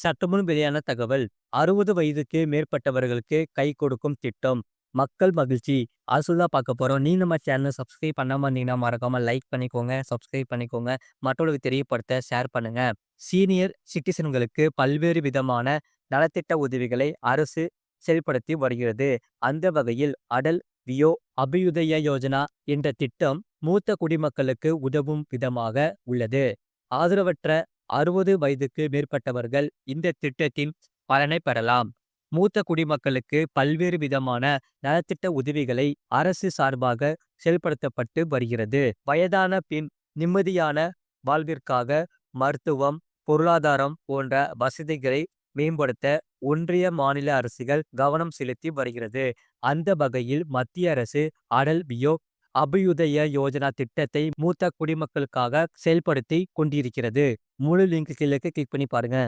சற்றுமுன் வெளியான தகவல் அறுபது வயதுக்கு மேற்பட்டவர்களுக்கு கை கொடுக்கும் திட்டம். மக்கள் மகிழ்ச்சி. அசுல்லா பார்க்க போறோம். நீ நம்ம சேனல் சப்ஸ்கிரைப் பண்ணாம இருந்தீங்கன்னா மறக்காம லைக் பண்ணிக்கோங்க சப்ஸ்கிரைப் பண்ணிக்கோங்க. மற்றவர்களுக்கு தெரியப்படுத்த ஷேர் பண்ணுங்க. சீனியர் சிட்டிசன்களுக்கு பல்வேறு விதமான நலத்திட்ட உதவிகளை அரசு செயல்படுத்தி வருகிறது. அந்த வகையில் அடல் வியோ அபியுதய யோஜனா என்ற திட்டம் மூத்த குடிமக்களுக்கு உதவும் விதமாக உள்ளது. ஆதரவற்ற அறுபது வயதுக்கு மேற்பட்டவர்கள் இந்த திட்டத்தின் பலனை பெறலாம். மூத்த குடிமக்களுக்கு பல்வேறு விதமான நலத்திட்ட உதவிகளை அரசு சார்பாக செயல்படுத்தப்பட்டு வருகிறது. வயதான பின் நிம்மதியான வாழ்விற்காக மருத்துவம் பொருளாதாரம் போன்ற வசதிகளை மேம்படுத்த ஒன்றிய மாநில அரசுகள் கவனம் செலுத்தி வருகிறது. அந்த வகையில் மத்திய அரசு அடல் பியோ அபியுதய யோஜனா திட்டத்தை மூத்த குடிமக்களுக்காக செயல்படுத்தி கொண்டிருக்கிறது. முழு லிங்க் கீழே கிளிக் பண்ணி பாருங்க.